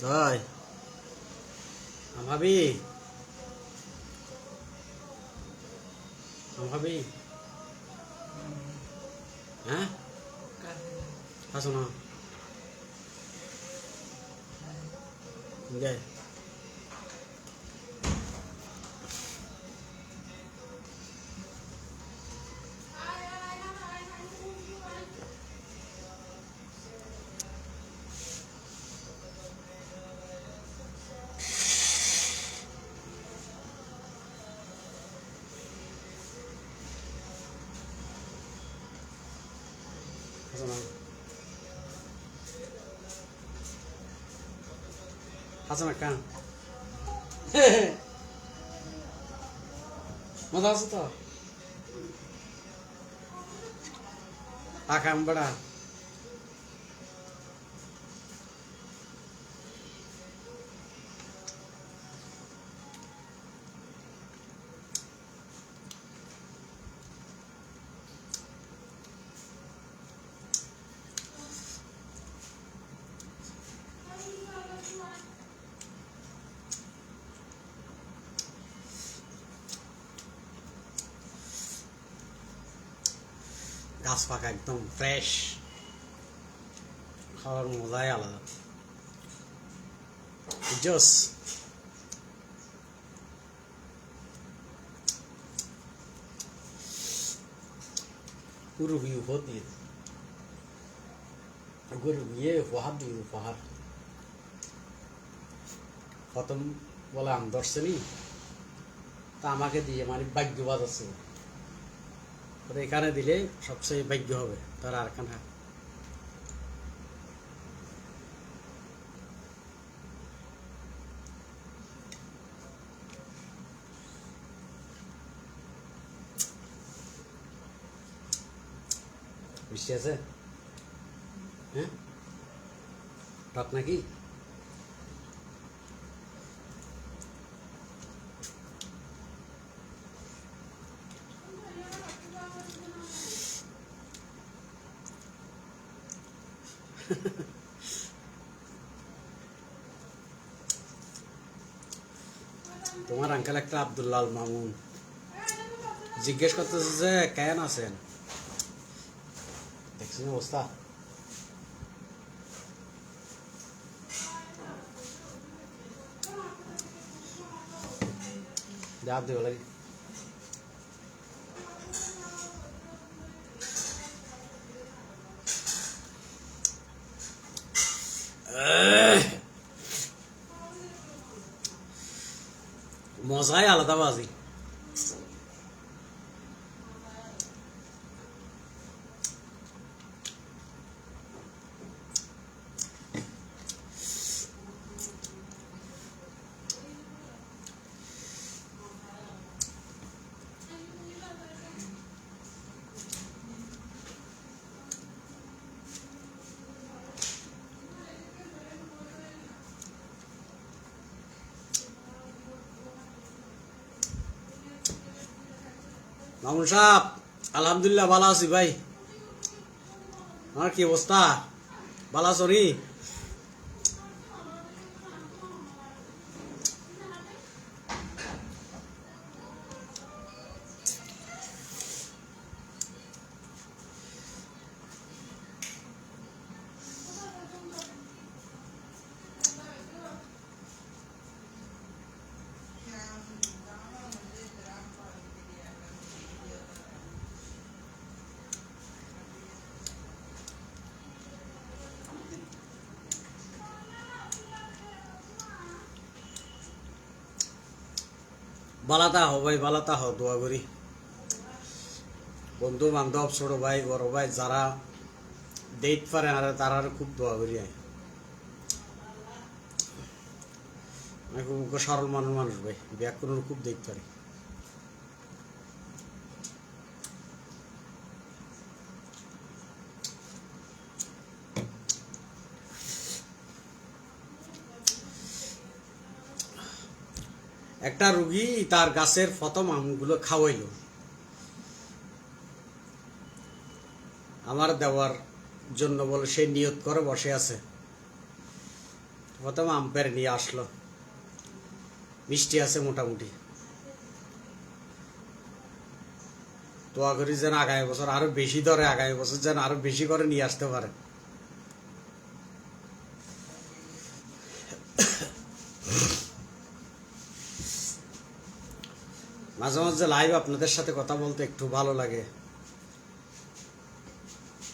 জয় ভাবি ভাবি হ্যাঁ আসো না যাই আসো না হাসান আক্কা মজা আছে তো আকাম বড়া গাছ পাকা একদম ফ্রেশ খাওয়ার মজাই আলাদা। জোস। guru biyu hoti guru biye উপহার দিই উপহার। প্রথম বললাম দর্শনী তা আমাকে দিয়ে মানে ভাগ্যবাদ আছে। ওটা এখানে দিলে সবচেয়ে ভাগ্য হবে তার আর কানা বৃষ্টি আছে হ্যাঁ টক নাকি তোমার আঙ্কেল একটা আব্দুল্লাল মামুন। জিজ্ঞেস করতেছে যে, কেন আছেন? দেখছেন অবস্থা। যাব দেব লাগে। মজাই আলাদা বাজি মামুন সাহ আলহামদুলিল্লাহ ভালো আছি ভাই। আমার কি অবস্থা? ভালো আছো বালাতা হও ভাই বালাতা হও, দোয়া করি। বন্ধু বান্ধব ছোট ভাই, বড় ভাই, যারা ডেট পারে আর তারা খুব দোয়া করি আমি। খুব সরল মানুষ মানুষ ভাই। ব্যাকরণ খুব দেখতে পারি। একটা রুগী তার গাছের প্রথম আমগুলো খাওয়াইলো। আমার দেওয়ার জন্য বলে সে নিয়ত করে বসে আছে। প্রথম আম্পায়ার নিয়ে আসলো। মিষ্টি আছে মোটামুটি। দোয়া করি যেন আগামী বছর আরও বেশি ধরে, আগামী বছর যেন আরও বেশি করে নিয়ে আসতে পারে। মাঝে মাঝে লাইভ আপনাদের সাথে কথা বলতে একটু ভালো লাগে।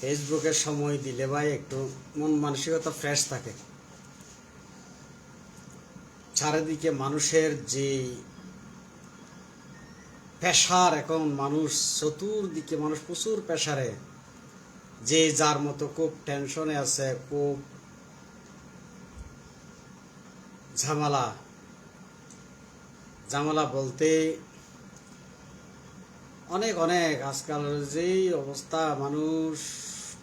ফেসবুকে সময় দিলে ভাই একটু মন মানসিকতা ফ্রেশ থাকে। চারিদিকে মানুষের যে পেশার এখন মানুষ, চতুর্দিকে মানুষ প্রচুর পেশারে। যে যার মতো খুব টেনশনে আছে, খুব ঝামেলা। ঝামেলা বলতে অনেক অনেক। আজকাল যেই অবস্থা, মানুষ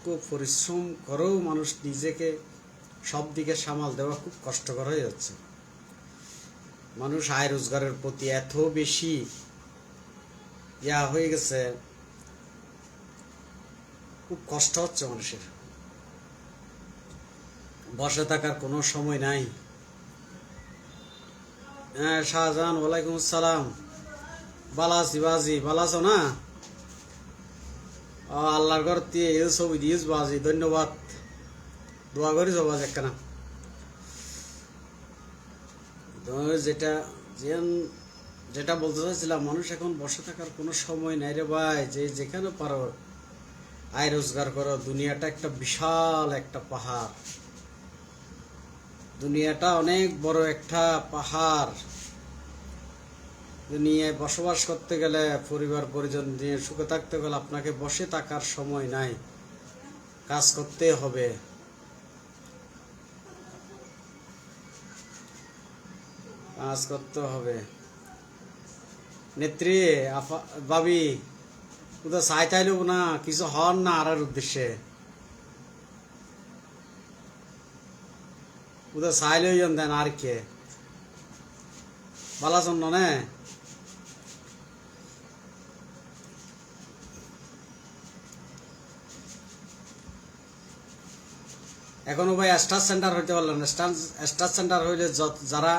খুব পরিশ্রম করেও মানুষ নিজেকে সব দিকে সামাল দেওয়া খুব কষ্টকর হয়ে যাচ্ছে। মানুষ আয় রোজগারের প্রতি এত বেশি ইয়া হয়ে গেছে, খুব কষ্ট হচ্ছে মানুষের। বসে থাকার কোনো সময় নাই। হ্যাঁ শাহজাহান, ওয়ালাইকুম আসসালাম। বালা আছি বাজি বালা আছো না আল্লাহর ঘর দিয়ে এই ছবি দিয়েছ বাজি, ধন্যবাদ। দোয়া করিস বাজ একখানা। যেটা, যেন- যেটা বলতে চাইছিলাম, মানুষ এখন বসে থাকার কোনো সময় নাই রে ভাই। যে যেখানে পারো, আয় রোজগার করো। দুনিয়াটা একটা বিশাল একটা পাহাড়। দুনিয়াটা অনেক বড় একটা পাহাড়। দুনিয়ায় বসবাস করতে গেলে, পরিবার, পরিজন নিয়ে সুখে থাকতে গেলে আপনাকে বসে থাকার সময় নাই। কাজ করতে হবে। কাজ করতে হবে। নেত্রী বাবি ওদের সাই চাইলেও না, কিছু হন না আর উদ্দেশ্যে। ওদের সাইলেই দেন আর কে। ভালো আছেন না এখনও ভাই স্টার সেন্টার হইতে পারলাম না। স্টার স্টার সেন্টার হইলে যারা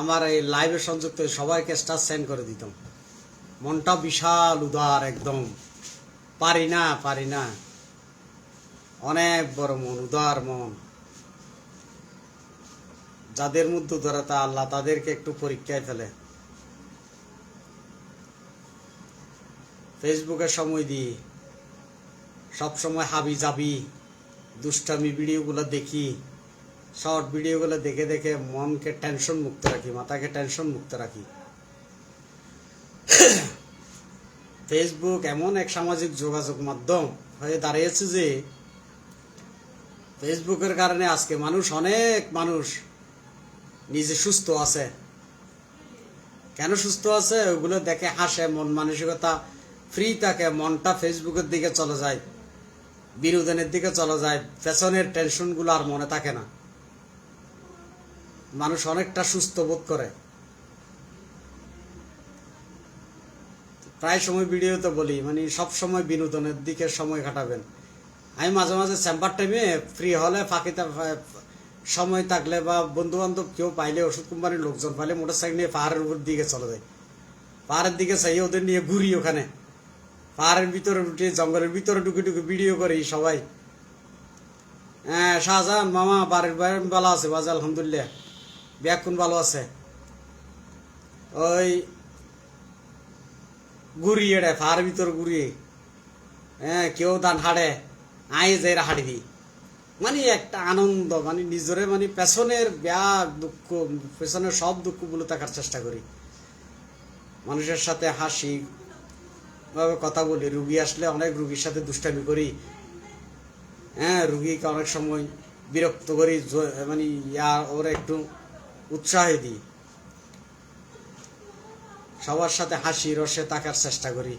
আমার এই লাইভে সংযুক্ত সবাইকে স্টার সেন্ড করে দিতাম। মনটা বিশাল উদার একদম। পারি না পারি না। অনেক বড় মন, উদার মন। যাদের মধ্যে ধরে তা আল্লাহ তাদেরকে একটু পরীক্ষায় ফেলে। ফেসবুকে সময় দিই। সব সময় হাবি যাবি দুষ্টামি ভিডিওগুলো দেখি, শর্ট ভিডিওগুলো দেখে দেখে মনকে টেনশন মুক্ত রাখি, মাথাকে টেনশন মুক্ত রাখি। ফেসবুক এমন এক সামাজিক যোগাযোগ মাধ্যম হয়ে দাঁড়িয়েছে যে ফেসবুকের কারণে আজকে মানুষ অনেক মানুষ নিজে সুস্থ আছে। কেন সুস্থ আছে? ওগুলো দেখে হাসে, মন মানসিকতা ফ্রি থাকে, মনটা ফেসবুকের দিকে চলে যায়। বিনোদনের দিকে চলে যায় পেছনের টেনশনগুলো আর মনে থাকে না। মানুষ অনেকটা সুস্থ বোধ করে। প্রায় সময় ভিডিওতে বলি মানে সব সময় বিনোদনের দিকে সময় কাটাবেন। আমি মাঝে মাঝে চেম্বার টাইমে ফ্রি হলে ফাঁকিতে সময় থাকলে বা বন্ধু বান্ধব কেউ পাইলে, ওষুধ কোম্পানির লোকজন পাইলে মোটর সাইকেল নিয়ে পাহাড়ের উপর দিকে চলে যায়। পাহাড়ের দিকে চাই ওদের নিয়ে ঘুরি ওখানে। পাহাড়ের ভিতরে ঢুকে জঙ্গলের ভিতরে ঢুকে ঢুকে ভিডিও করি সবাই। হ্যাঁ শাহজাহান মামা, বাড়ির বাইরে ভালো আছে, বাজ, আলহামদুলিল্লাহ। ব্যাকুন ভালো আছে। ওই ঘুরি এড়ে, পাহাড়ের ভিতর ঘুরি হ্যাঁ কেউ দান হাড়ে আই যাই হাড়ি দি। মানে একটা আনন্দ মানে নিজরে মানে পেছনের ব্যাগ, দুঃখ, পেছনের সব দুঃখগুলো থাকার চেষ্টা করি। মানুষের সাথে হাসি ভাবে কথা বলি। রুগী আসলে অনেক রুগীর সাথে দুষ্টামি করি। হ্যাঁ রুগীকে অনেক সময় বিরক্ত করি মানে ইয়া, ওরা একটু উৎসাহ দিই। সবার সাথে হাসি, রসে তাকার চেষ্টা করি।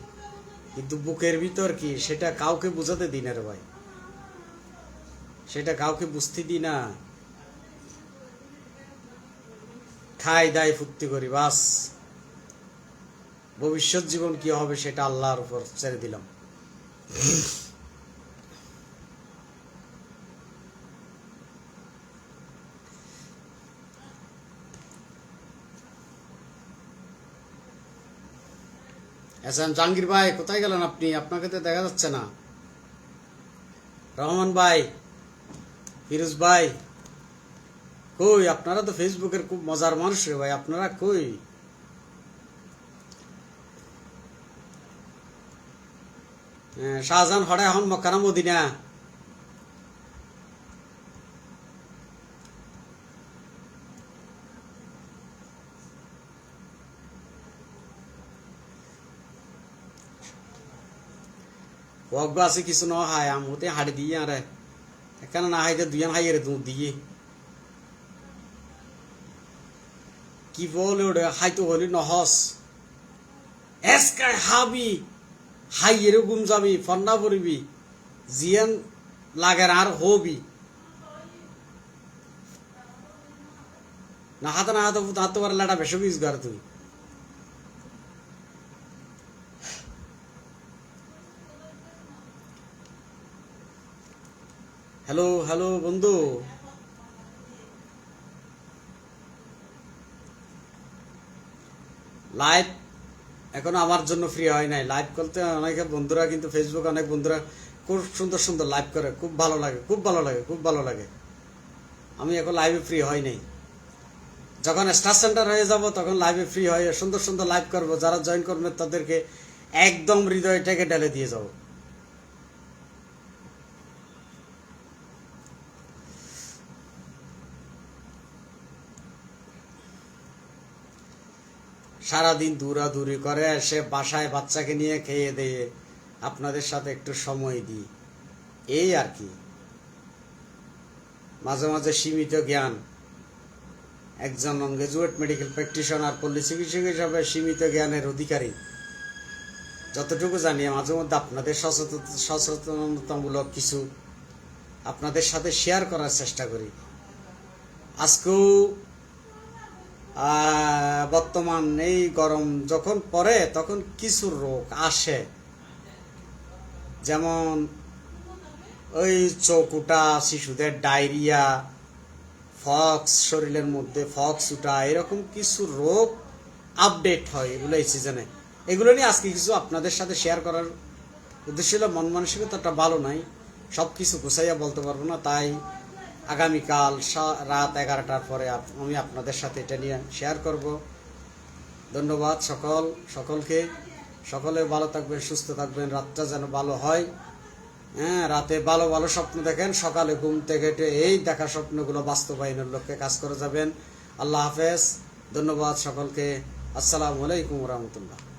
কিন্তু বুকের ভিতর কি, সেটা কাউকে বুঝাতে দিই না রে ভাই। সেটা কাউকে বুঝতে দিই না। খাই দায়, ফুর্তি করি, বাস। ভবিষ্যৎ জীবন কি হবে সেটা আল্লাহর উপর ছেড়ে দিলাম। এসএম জাহাঙ্গীর ভাই, কোথায় গেলেন আপনি? আপনাকে তো দেখা যাচ্ছে না। রহমান ভাই, ফিরোজ ভাই, কই? আপনারা তো ফেসবুকের খুব মজার মানুষ রে ভাই, আপনারা কই? শাহজাহান হড়ে এখন মক্কানা মদিনা। ওয়াকবা আছে কিছু ন হায় আমতে হাড়ি দিয়ে আরে। এখানে না হাইতে দুইয়ান হাইয়ের দুধ দিয়ে। কি বলে ওটা? হাইতো হলি নহস। এসকায় হাবি। হাই, এরকম যাবি ফন্ডা পড়বি, জিয়ান লাগের আর হবি। না হাতে না হাতে হাতে পারে লাটা বেশি বিষ গার তুই। হ্যালো হ্যালো, বন্ধু। লাইভ এখনও আমার জন্য ফ্রি হয় নাই। লাইভ করতে অনেকে বন্ধুরা কিন্তু ফেসবুক অনেক বন্ধুরা খুব সুন্দর সুন্দর লাইভ করে। খুব ভালো লাগে, খুব ভালো লাগে, খুব ভালো লাগে। আমি এখন লাইভে ফ্রি হয় নাই। যখন স্টার সেন্টার হয়ে যাব, তখন লাইভে ফ্রি হয়ে সুন্দর সুন্দর লাইভ করব। যারা জয়েন করবে, তাদেরকে একদম হৃদয় হৃদয়টাকে ঢেলে দিয়ে যাব। সারাদিন দূরাদূরি করে, এসে বাসায় বাচ্চাকে নিয়ে খেয়ে দিয়ে আপনাদের সাথে একটু সময় দিই। এই আর কি। মাঝে মাঝে সীমিত জ্ঞান। একজন গ্রাজুয়েট মেডিকেল প্র্যাকটিশনার, পল্লী চিকিৎসক হিসাবে সীমিত জ্ঞানের অধিকারী। যতটুকু জানি, মাঝে মধ্যে আপনাদের সচেতন, সচেতনতামূলক কিছু আপনাদের সাথে শেয়ার করার চেষ্টা করি। আজকেও বর্তমান এই গরম যখন পড়ে, তখন কিছু রোগ আসে। যেমন ওই চৌকুটা শিশুদের ডায়রিয়া, ফক্স, শরীরের মধ্যে ফক্স উঠা এরকম কিছু রোগ আপডেট হয় এগুলো এই সিজনে এগুলো নিয়ে আজকে কিছু আপনাদের সাথে শেয়ার করার উদ্দেশ্য হলো মন মানসিকতাটা ভালো নাই সব কিছু গুছাইয়া বলতে পারব না, তাই আগামীকাল রাত এগারোটার পরে আমি আপনাদের সাথে এটা নিয়ে শেয়ার করব। ধন্যবাদ সকল, সকলকে। সকলে ভালো থাকবেন, সুস্থ থাকবেন, রাতটা যেন ভালো হয়। হ্যাঁ রাতে ভালো ভালো স্বপ্ন দেখেন, সকালে ঘুম থেকে এই দেখা স্বপ্নগুলো বাস্তবায়নের লক্ষ্যে কাজ করে যাবেন। আল্লাহ হাফেজ, ধন্যবাদ সকলকে। আসসালামু আলাইকুম রহমতুল্লাহ।